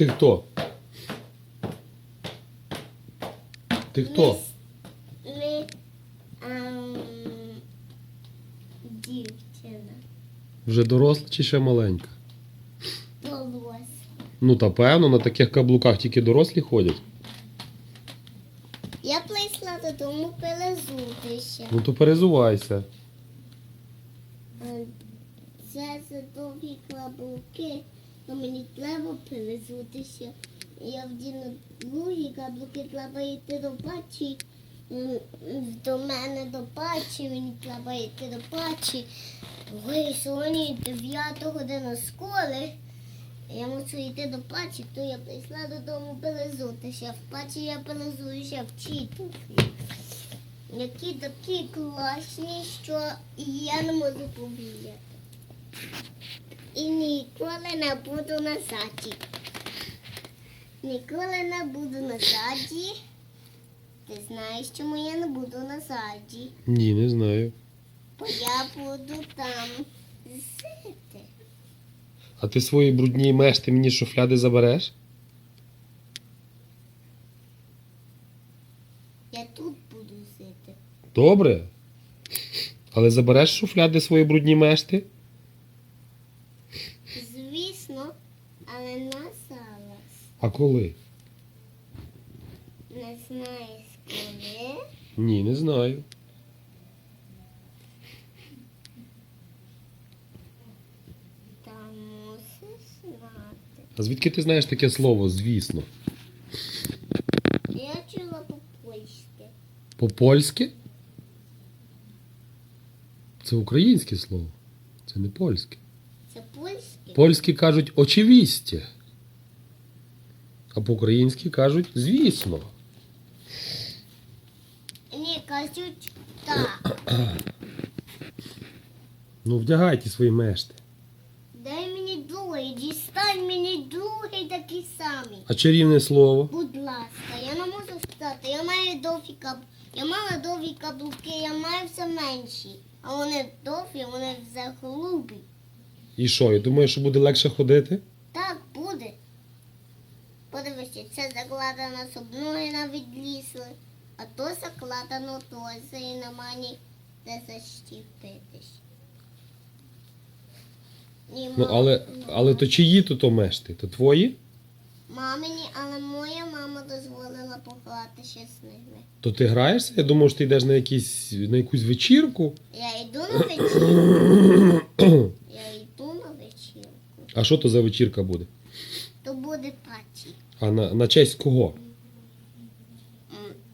Ти хто? Ти хто? Ми ем, дівчина. Вже доросла чи ще маленька? Волосся. Ну та певно, на таких каблуках тільки дорослі ходять. Я прийшла додому перезутися. Ну то перезувайся. Це за довгі каблуки, то мені треба перезутися. Я вдіну другі каблуки, треба йти до пачі. До мене до пачі, мені треба йти до пачі. Ой, сьогодні 9 година школи. Я мушу йти до пачі, то я прийшла додому перезутися. В пачі я перезуюся вчителі. Які такі класні, що я не можу повірити. І ніколи не буду назаді. Ніколи не буду назаді. Ти знаєш, чому я не буду назаді? Ні, не знаю. Бо я буду там жити. А ти свої брудні мешти мені з шуфляди забереш? Я тут буду жити. Добре. Але забереш з шуфляди свої брудні мешти? Звісно, але на. А коли? Не знаєш коли. Ні, не знаю. Та мусиш знати. А звідки ти знаєш таке слово, звісно? Я чула по-польськи. По-польськи? Це українське слово. Це не польське. Польські кажуть очевісті. А по-українськи кажуть звісно. Ні, кажуть так. Ну, вдягайте свої мешти. Дай мені другий, дістань мені другий такий самий. А чарівне слово? Будь ласка, я не можу встати. Я маю довгі каб... Я мала довгі каблуки, я маю все менші. А вони довгі, вони вже голубі. І що? Я думаю, що буде легше ходити? Так буде. Подивися, це закладено, щоб ноги навіть лізли, а то закладено теж і на мені де защіпитись. Ні, Ну, але, але то чиї то, то мешти? То твої? Мамині, але моя мама дозволила погратися з ними. То ти граєшся? Я думав, що ти йдеш на, якісь, на якусь вечірку. Я йду на вечірку. Я йду на вечірку. А що то за вечірка буде? То буде паті. А на, на честь кого?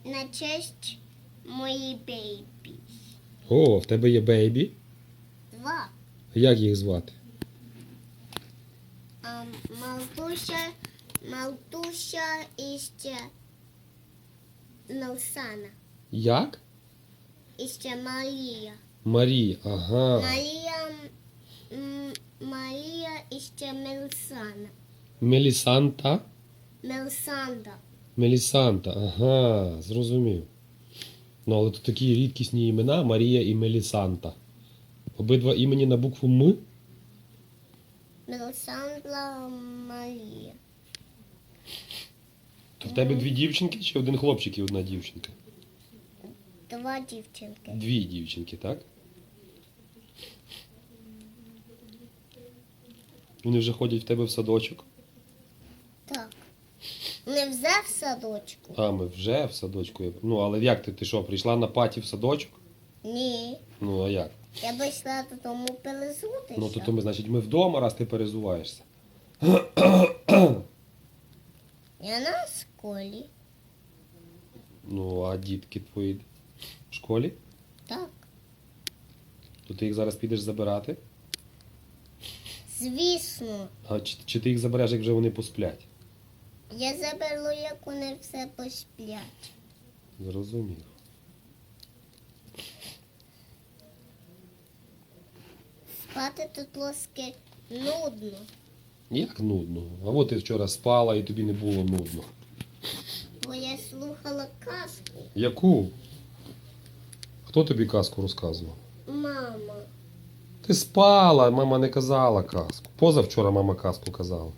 На честь моєї бейбі. О, в тебе є бейбі. Два. Як їх звати? А, Малтуся, Малтуся і ще Нелсана. Як? І ще Марія. Марія. Ага. Марія, м, Марія і ще Мелсана. Мелісанта. Мелсанда. Мелісанта. Ага, зрозумів. Ну, але то такі рідкісні імена Марія і Мелісанта. Обидва імені на букву М. Мелсандра Марія. То в тебе дві дівчинки чи один хлопчик і одна дівчинка? Два дівчинки. Дві дівчинки, так? Вони вже ходять в тебе в садочок. Так. Не взяв садочку? А, ми вже в садочку. Ну, але як ти? Ти що, прийшла на паті в садочок? Ні. Ну, а як? Я б йшла додому перезутися. Ну, то, то ми, значить, ми вдома, раз ти перезуваєшся. Я на школі. Ну, а дітки твої в школі? Так. То ти їх зараз підеш забирати? Звісно. А чи, чи ти їх забереш, як вже вони посплять? Я заберу, як вони все посплять. Зрозумів. Спати тут трошки нудно. Як нудно? А от ти вчора спала і тобі не було нудно. Бо я слухала казку. Яку? Хто тобі казку розказував? Мама. Ти спала, мама не казала казку. Позавчора мама казку казала.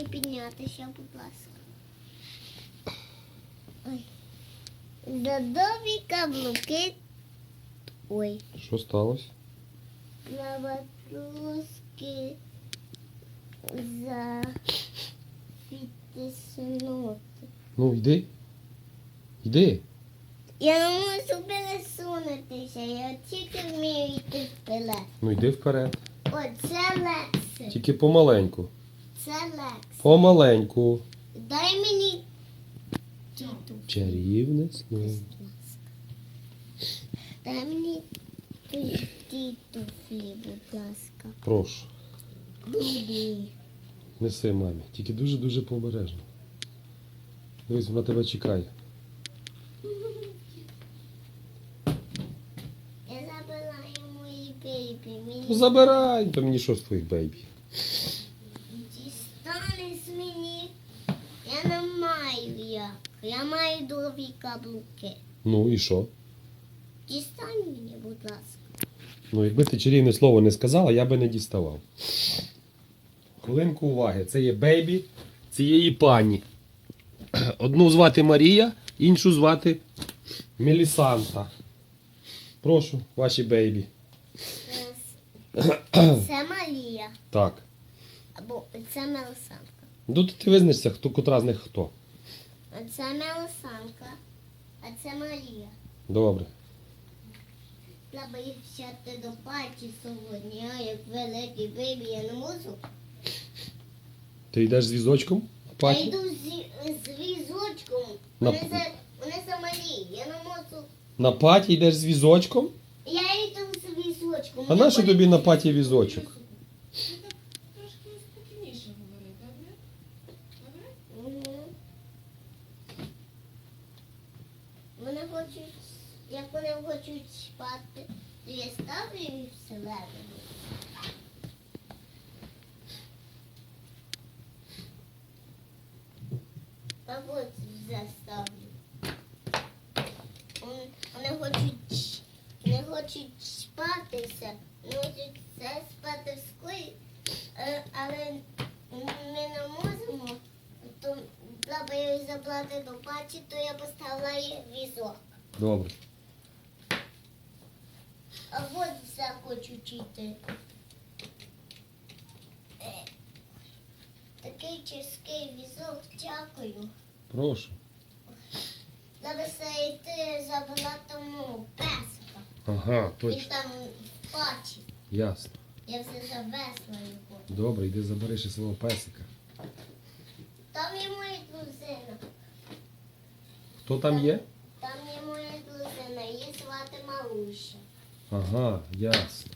мені піднятися, будь ласка. Ой. Додові каблуки. Ой. Що сталося? Плаватруски за підтиснути. Ну, йди. Йди. Я не можу пересунутися, я тільки вмію йти вперед. Ну йди вперед. О, це легше. Тільки помаленьку. Це легше. Помаленьку. Дай мені. Чарівне слово. Дай мені ті- туфлі, будь ласка. Прошу. Бубі. Неси мамі. Тільки дуже-дуже побережно. Дивись, вона тебе чекає. Я забираю мої бейбі. Ну Мені забирай. То мені що з твоїх бейбі? дістанеш мені. Я не маю як. Я маю довгі каблуки. Ну і що? Дістань мені, будь ласка. Ну, якби ти чарівне слово не сказала, я би не діставав. Хвилинку уваги. Це є бейбі цієї пані. Одну звати Марія, іншу звати Мелісанта. Прошу, ваші бейбі. Це- Марія. Так. Або це Мелисанка. Ну, то ти визначся, хто котра з них хто. А це Мелисанка. А це Марія. Добре. Треба їх взяти до паті сьогодні, а як великий бейбі, я не можу. Ти йдеш з візочком? Я Паті? йду з, з візочком. На- Вони за, вони за Марії. Я не можу. На паті йдеш з візочком? Я йду з візочком. А наші нащо тобі на паті візочок? Трошки спокійніше говори, добре? Добре? Вони хочуть, як вони хочуть спати, то я ставлю їх всередину. А от вже ставлю. Вони, вони хочуть, не хочуть спатися, не хочуть все спати в е, але ми не можемо, то їх забрати до пачі, то я поставила їх візок. Добре. А от все хочуть йти. Е, Такий чеський візок, дякую. Прошу. Треба йти мого песика. Ага, Він точно. там в. Ясно. Я вже завезла його. Добре, йди забери ще свого песика. Там є моя дружина. Хто там є? Там є моя дружина, її звати Маруся. Ага, ясно.